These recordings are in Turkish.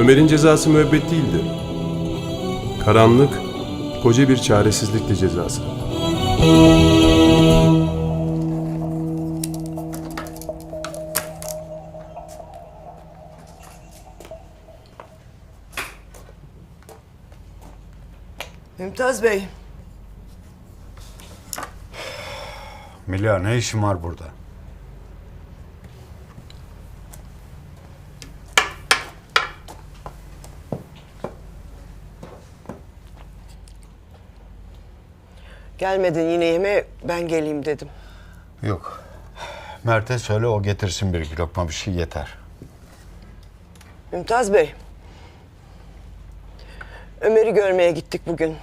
Ömer'in cezası müebbet değildi. Karanlık, koca bir çaresizlikti cezası. Mümtaz Bey, Melia ne işin var burada? Gelmedin yine yemeğe ben geleyim dedim. Yok. Mert'e söyle o getirsin bir iki lokma bir şey yeter. Mümtaz Bey, Ömer'i görmeye gittik bugün.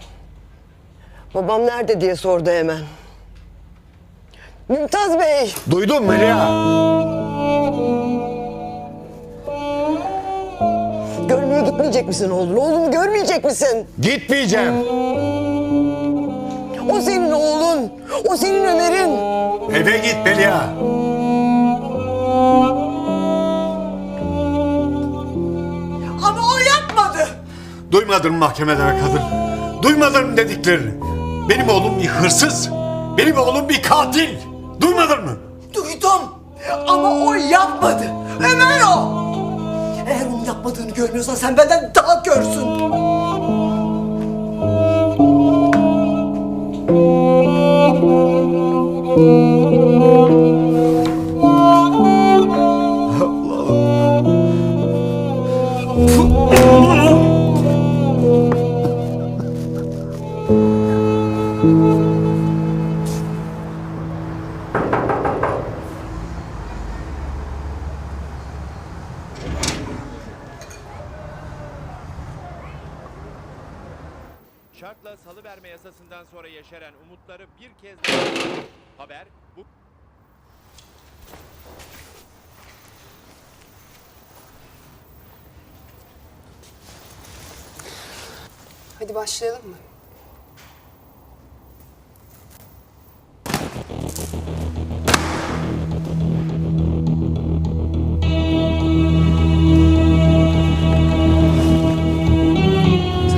Babam nerede diye sordu hemen. Mümtaz Bey, Duydun Melia. görmeye gitmeyecek misin oğlunu? Oğlunu görmeyecek misin? Gitmeyeceğim. O senin oğlun, o senin Ömer'in. Eve git Melia. Ama o yapmadı. Duymadın mı mahkemede be kadın? Duymadın mı dediklerini? Benim oğlum bir hırsız. Benim oğlum bir katil. Duymadın mı? Duydum ama o yapmadı. Ömer o. Eğer onun yapmadığını görmüyorsan sen benden daha görsün. Şartla salı verme yasasından sonra yeşeren umutları bir kez daha haber bu Hadi başlayalım mı?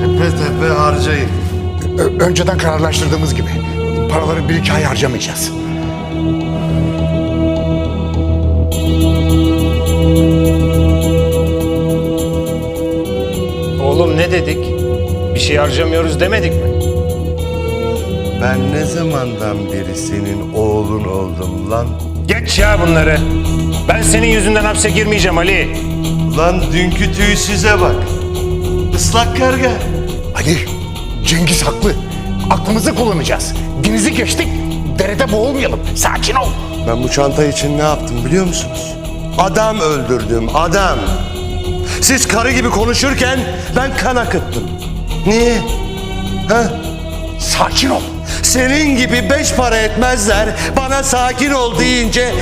Tepe tepe harcayın. Ö- önceden kararlaştırdığımız gibi paraları bir iki ay harcamayacağız. Oğlum ne dedik? Bir şey harcamıyoruz demedik mi? Ben ne zamandan beri senin oğlun oldum lan? Geç ya bunları. Ben senin yüzünden hapse girmeyeceğim Ali. Lan dünkü tüysüze bak. Islak karga. Ali, Cengiz haklı. Aklımızı kullanacağız. Denizi geçtik, derede boğulmayalım. Sakin ol. Ben bu çanta için ne yaptım biliyor musunuz? Adam öldürdüm, adam. Siz karı gibi konuşurken ben kan akıttım. Niye? Ha? Sakin ol. Senin gibi beş para etmezler bana sakin ol deyince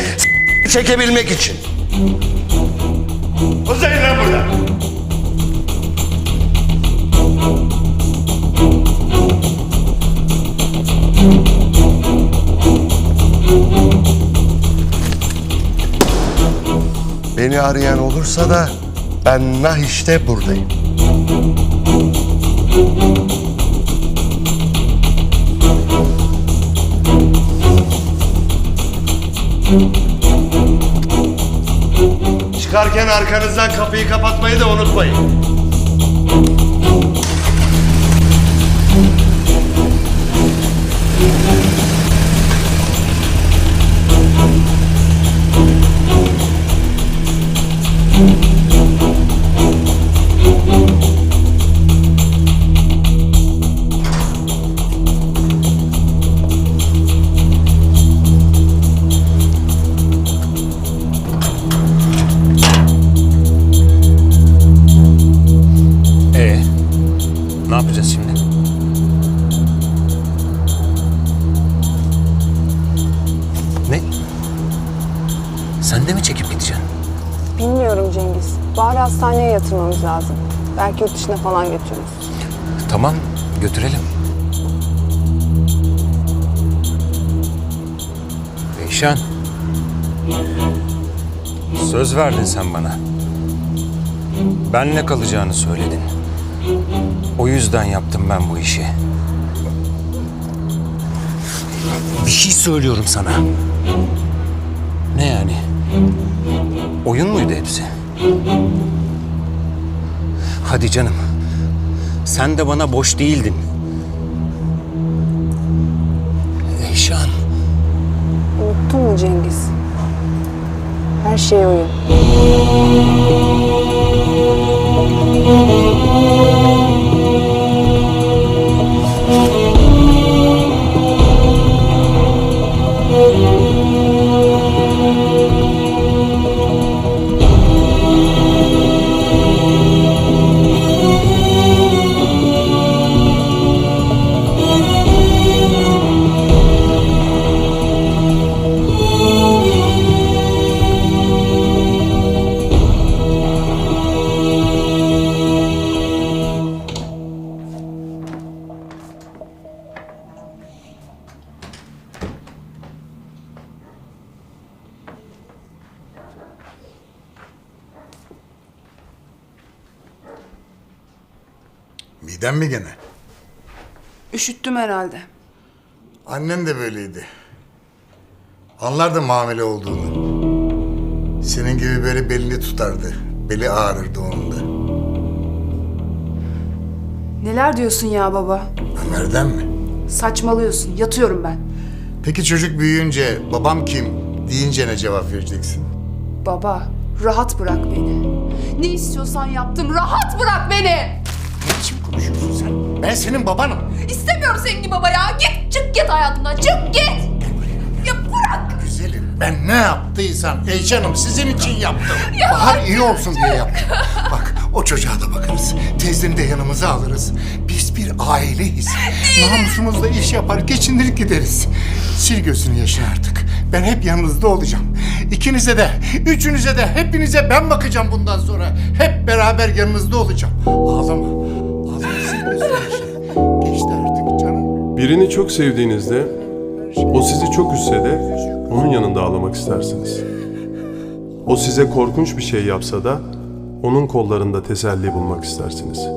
çekebilmek için. Uzayın lan burada. Beni arayan olursa da ben nah işte buradayım. Çıkarken arkanızdan kapıyı kapatmayı da unutmayın. Hastaneye yatırmamız lazım. Belki yurt dışına falan götürürüz. Tamam, götürelim. Eyşan. Söz verdin sen bana. Benle kalacağını söyledin. O yüzden yaptım ben bu işi. Bir şey söylüyorum sana. Ne yani? Oyun muydu hepsi? Hadi canım. Sen de bana boş değildin. Eyşan. Unuttun mu Cengiz? Her şey oyun. Miden mi gene? Üşüttüm herhalde. Annen de böyleydi. Anlardı mamile olduğunu. Senin gibi böyle belini tutardı. Beli ağrırdı onun da. Neler diyorsun ya baba? Ömer'den mi? Saçmalıyorsun. Yatıyorum ben. Peki çocuk büyüyünce babam kim deyince ne cevap vereceksin? Baba, rahat bırak beni. Ne istiyorsan yaptım. Rahat bırak beni. Ne biçim konuşuyorsun sen? Ben senin babanım. İstemiyorum senin gibi baba ya. Git, çık git hayatımdan. Çık git. Ya bırak. Güzelim ben ne yaptıysam Eyşan'ım sizin için yaptım. Bahar iyi olsun diye yaptım. Bak o çocuğa da bakarız. Teyzeni de yanımıza alırız. Biz bir aileyiz. Namusumuzla iş yapar geçindir gideriz. Sil gözünü yaşın artık. Ben hep yanınızda olacağım. İkinize de, üçünüze de, hepinize ben bakacağım bundan sonra. Hep beraber yanınızda olacağım. Ağlama Birini çok sevdiğinizde, o sizi çok üzse de onun yanında ağlamak istersiniz. O size korkunç bir şey yapsa da onun kollarında teselli bulmak istersiniz.